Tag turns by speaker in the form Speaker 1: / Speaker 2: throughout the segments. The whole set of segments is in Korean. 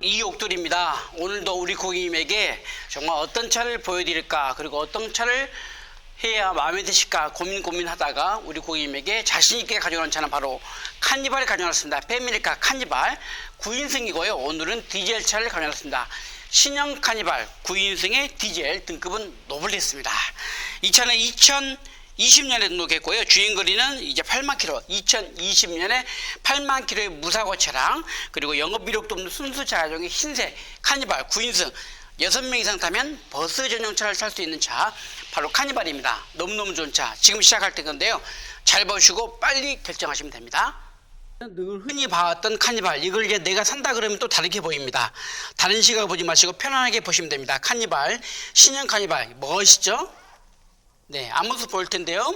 Speaker 1: 이옥돌입니다. 오늘도 우리 고객님에게 정말 어떤 차를 보여드릴까 그리고 어떤 차를 해야 마음에 드실까 고민 고민하다가 우리 고객님에게 자신 있게 가져온 차는 바로 카니발을 가져왔습니다. 패밀리카 카니발 9인승이고요. 오늘은 디젤 차를 가져왔습니다. 신형 카니발 9인승의 디젤 등급은 노블리스입니다. 이 차는 2020년에 등록했고요. 주행 거리는 이제 8만 킬로, 2020년에 8만 킬로의 무사고 차량, 그리고 영업 이력도 없는 순수 자동의 흰색 카니발 9인승 6명 이상 타면 버스 전용차를 탈 수 있는 차 바로 카니발입니다. 너무너무 좋은 차. 지금 시작할 때 건데요. 잘 보시고 빨리 결정하시면 됩니다. 늘 흔히 봐왔던 카니발 이걸 이제 내가 산다 그러면 또 다르게 보입니다. 다른 시각 보지 마시고 편안하게 보시면 됩니다. 카니발 신형 카니발 멋있죠? 네 앞모습 보일 텐데요.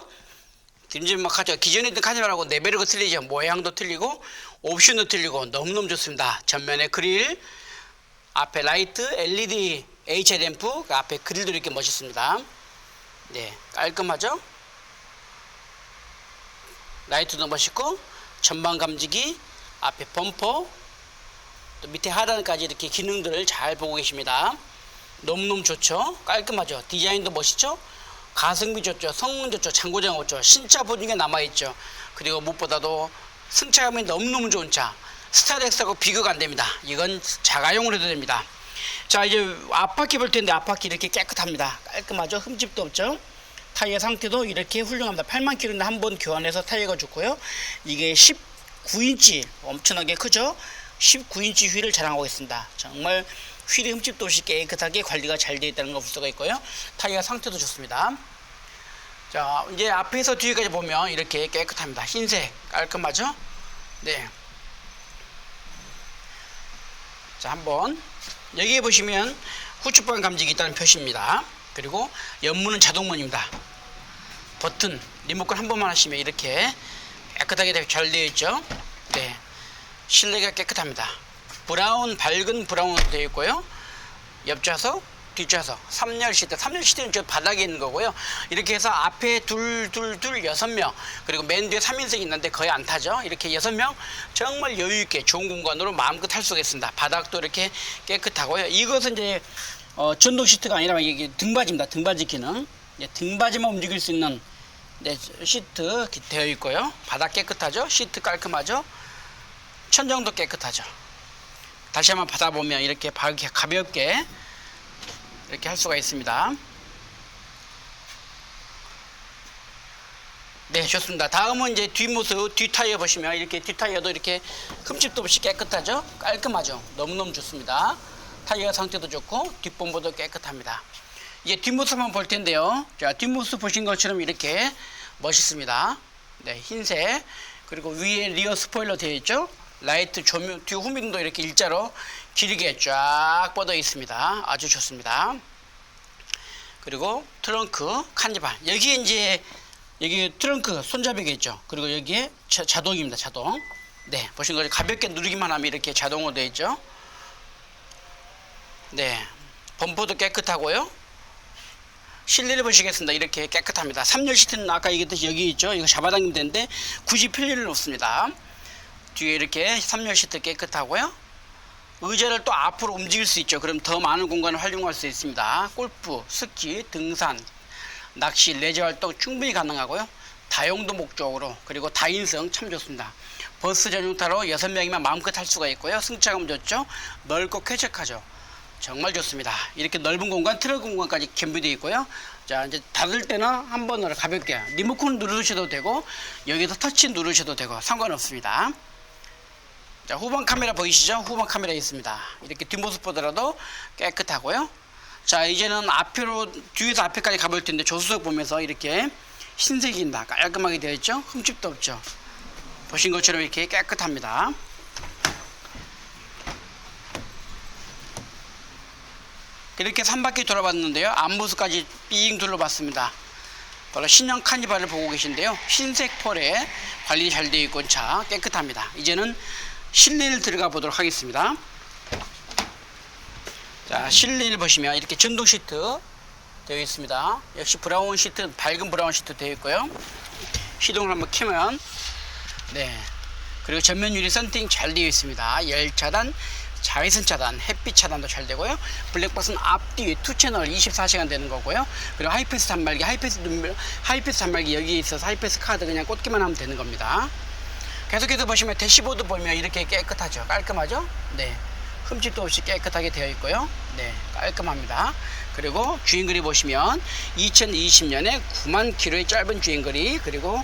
Speaker 1: dim직막하죠. 기존에 있던 카니발하고 레벨이 틀리죠. 모양도 틀리고 옵션도 틀리고 너무너무 좋습니다. 전면에 그릴 앞에 라이트 LED H 램프 그 앞에 그릴도 이렇게 멋있습니다. 네 깔끔하죠? 라이트도 멋있고 전방 감지기 앞에 범퍼 또 밑에 하단까지 이렇게 기능들을 잘 보고 계십니다 너무너무 좋죠 깔끔하죠 디자인도 멋있죠 가성비 좋죠 성능 좋죠 장고장 좋죠 신차 분위기가 남아있죠 그리고 무엇보다도 승차감이 너무너무 좋은 차 스타렉스하고 비교가 안 됩니다 이건 자가용으로 해도 됩니다 자 이제 앞바퀴 볼 텐데 앞바퀴 이렇게 깨끗합니다 깔끔하죠 흠집도 없죠 타이어 상태도 이렇게 훌륭합니다. 8만 킬로인데 한번 교환해서 타이어가 좋고요. 이게 19인치 엄청나게 크죠. 19인치 휠을 자랑하고 있습니다. 정말 휠이 흠집도 없이 깨끗하게 관리가 잘 되어 있다는 걸 볼 수가 있고요. 타이어 상태도 좋습니다. 자 이제 앞에서 뒤에까지 보면 이렇게 깨끗합니다. 흰색 깔끔하죠? 네. 자 한번 여기에 보시면 후측방 감지기 있다는 표시입니다. 그리고 연문은 자동문입니다. 버튼 리모컨 한 번만 하시면 이렇게 깨끗하게 잘 되어 있죠. 네, 실내가 깨끗합니다. 브라운 밝은 브라운으로 되어 있고요. 옆좌석, 뒷좌석, 3열 시트. 3열 시트는 저 바닥에 있는 거고요. 이렇게 해서 앞에 둘, 둘, 둘, 여섯 명 그리고 맨 뒤에 3인승이 있는데 거의 안 타죠. 이렇게 여섯 명 정말 여유 있게 좋은 공간으로 마음껏 탈 수가 있습니다. 바닥도 이렇게 깨끗하고요. 이것은 이제 어, 전동 시트가 아니라 이게 등받이입니다. 등받이 기능. 예, 등받이만 움직일 수 있는 네, 시트 되어 있고요. 바닥 깨끗하죠. 시트 깔끔하죠. 천정도 깨끗하죠. 다시 한번 받아보면 이렇게 바- 가볍게 이렇게 할 수가 있습니다. 네, 좋습니다. 다음은 이제 뒷모습, 뒷타이어 보시면 이렇게 뒷타이어도 이렇게 흠집도 없이 깨끗하죠? 깔끔하죠? 너무너무 좋습니다. 타이어 상태도 좋고 뒷범퍼도 깨끗합니다. 이제 뒷모습 한번 볼 텐데요. 자, 뒷모습 보신 것처럼 이렇게 멋있습니다. 네, 흰색. 그리고 위에 리어 스포일러 되어 있죠? 라이트 조명, 뒤 후미등도 이렇게 일자로 길게 쫙 뻗어 있습니다. 아주 좋습니다. 그리고 트렁크 칸니발 여기에 이제 여기 트렁크 손잡이가 있죠. 그리고 여기에 자, 자동입니다 자동. 네 보신 거죠 가볍게 누르기만 하면 이렇게 자동으로 되어 있죠. 네 범퍼도 깨끗하고요. 실내를 보시겠습니다. 이렇게 깨끗합니다. 3열 시트는 아까 얘기했듯이 여기 있죠. 이거 잡아당기면 되는데 굳이 필 일은 없습니다 뒤에 이렇게 3열 시트 깨끗하고요 의자를 또 앞으로 움직일 수 있죠. 그럼 더 많은 공간을 활용할 수 있습니다. 골프, 스키, 등산, 낚시, 레저 활동 충분히 가능하고요. 다용도 목적으로 그리고 다인성 참 좋습니다. 버스 전용타로 6명이면 마음껏 탈 수가 있고요. 승차감 좋죠. 넓고 쾌적하죠. 정말 좋습니다. 이렇게 넓은 공간, 트럭 공간까지 겸비되어 있고요. 자, 이제 닫을 때는 한 번으로 가볍게 리모컨 누르셔도 되고 여기서 터치 누르셔도 되고 상관없습니다. 자, 후방 카메라 보이시죠? 후방 카메라 있습니다. 이렇게 뒷모습 보더라도 깨끗하고요. 자, 이제는 앞으로, 뒤에서 앞에까지 가볼 텐데 조수석 보면서 이렇게 흰색입니다. 깔끔하게 되어 있죠? 흠집도 없죠? 보신 것처럼 이렇게 깨끗합니다. 이렇게 3바퀴 돌아봤는데요. 앞모습까지 삥 둘러봤습니다. 바로 신형 카니발을 보고 계신데요. 흰색 폴에 관리 잘 되어 있고 차 깨끗합니다. 이제는 실내를 들어가 보도록 하겠습니다. 자, 실내를 보시면 이렇게 전동 시트 되어 있습니다. 역시 브라운 시트, 밝은 브라운 시트 되어 있고요. 시동을 한번 켜면 네. 그리고 전면 유리 썬팅 잘 되어 있습니다. 열 차단 자외선 차단, 햇빛 차단도 잘 되고요. 블랙박스는 앞뒤 투 채널 24시간 되는 거고요. 그리고 하이패스 단말기, 하이패스 눈- 하이패스 단말기 여기 있어서 하이패스 카드 그냥 꽂기만 하면 되는 겁니다. 계속해서 보시면 대시보드 보면 이렇게 깨끗하죠. 깔끔하죠? 네. 흠집도 없이 깨끗하게 되어 있고요. 네. 깔끔합니다. 그리고 주행거리 보시면 2020년에 9만 킬로의 짧은 주행거리 그리고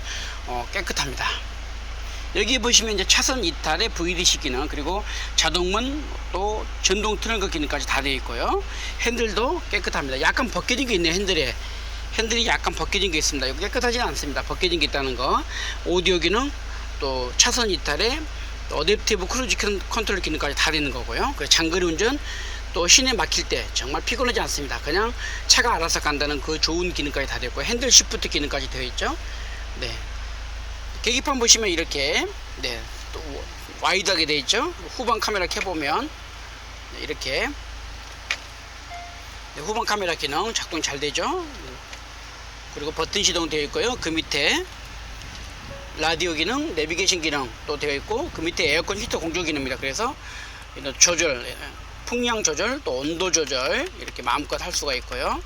Speaker 1: 어, 깨끗합니다. 여기 보시면 이제 차선 이탈의 VDC 기능 그리고 자동문 또 전동 트렁크 기능까지 다 되어 있고요. 핸들도 깨끗합니다. 약간 벗겨진 게 있네요. 핸들에 핸들이 약간 벗겨진 게 있습니다. 이거 깨끗하지 않습니다. 벗겨진 게 있다는 거. 오디오 기능 또 차선 이탈에 또 어댑티브 크루즈 컨- 컨트롤 기능까지 다 되는 거고요. 그리고 장거리 운전 또 시내 막힐 때 정말 피곤하지 않습니다. 그냥 차가 알아서 간다는 그 좋은 기능까지 다 되고 핸들 시프트 기능까지 되어 있죠. 네. 계기판 보시면 이렇게 네, 또 와이드하게 되어 있죠. 후방 카메라 켜 보면 네, 이렇게 네, 후방 카메라 기능 작동 잘 되죠. 그리고 버튼 시동 되어 있고요. 그 밑에 라디오 기능, 내비게이션 기능 또 되어 있고 그 밑에 에어컨 히터 공조 기능입니다. 그래서 조절, 예, 풍량 조절, 또 온도 조절 이렇게 마음껏 할 수가 있고요.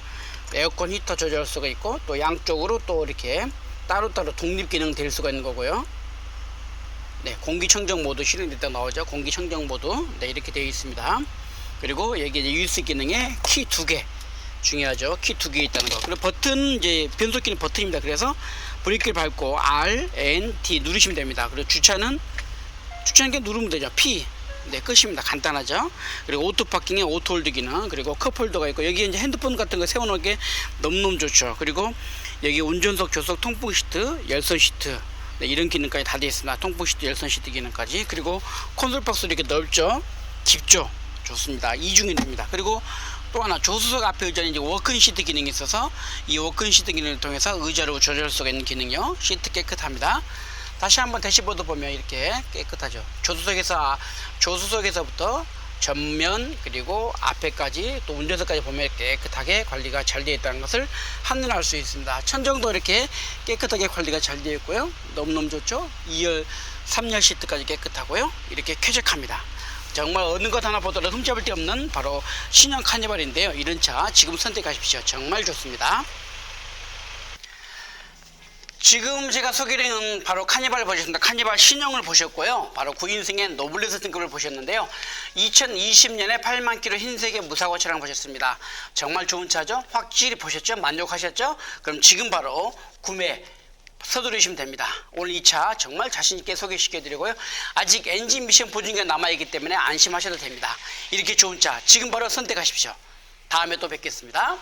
Speaker 1: 에어컨 히터 조절할 수가 있고 또 양쪽으로 또 이렇게 따로따로 독립 기능 될 수가 있는 거고요. 네, 공기청정 모드 실행됐다 나오죠. 공기청정 모드 네, 이렇게 되어 있습니다. 그리고 여기 이제 USB 기능에 키 두 개 중요하죠. 키 두 개 있다는 거. 그리고 버튼 이제 변속기는 버튼입니다. 그래서 브레이크를 밟고 R, N, D 누르시면 됩니다. 그리고 주차는 주차는 그냥 누르면 되죠. P 네 끝입니다. 간단하죠. 그리고 오토 파킹에 오토 홀드 기능 그리고 컵홀더가 있고 여기 이제 핸드폰 같은 거 세워놓기 너무너무 좋죠. 그리고 여기 운전석 조석 통풍 시트 열선 시트 네, 이런 기능까지 다 되어 있습니다. 통풍 시트 열선 시트 기능까지 그리고 콘솔 박스 이렇게 넓죠. 깊죠. 좋습니다. 이중이 됩니다. 그리고 또 하나 조수석 앞에 의자는 이제 워크인 시트 기능이 있어서 이 워크인 시트 기능을 통해서 의자로 조절할 수가 있는 기능이요. 시트 깨끗합니다. 다시 한번 대시보드 보면 이렇게 깨끗하죠. 조수석에서 아, 조수석에서부터 전면 그리고 앞에까지 또 운전석까지 보면 깨끗하게 관리가 잘 되어 있다는 것을 한눈에 알 수 있습니다. 천정도 이렇게 깨끗하게 관리가 잘 되어 있고요. 너무너무 좋죠. 2열, 3열 시트까지 깨끗하고요. 이렇게 쾌적합니다. 정말 어느 것 하나 보더라도 흠잡을 데 없는 바로 신형 카니발인데요. 이런 차 지금 선택하십시오. 정말 좋습니다. 지금 제가 소개하는 바로 카니발 보셨습니다. 카니발 신형을 보셨고요. 바로 9인승의 노블레스 등급을 보셨는데요. 2020년에 8만 킬로 흰색의 무사고 차량 보셨습니다. 정말 좋은 차죠? 확실히 보셨죠? 만족하셨죠? 그럼 지금 바로 구매 서두르시면 됩니다. 오늘 이차 정말 자신있게 소개시켜 드리고요. 아직 엔진 미션 보증기가 남아있기 때문에 안심하셔도 됩니다. 이렇게 좋은 차 지금 바로 선택하십시오. 다음에 또 뵙겠습니다.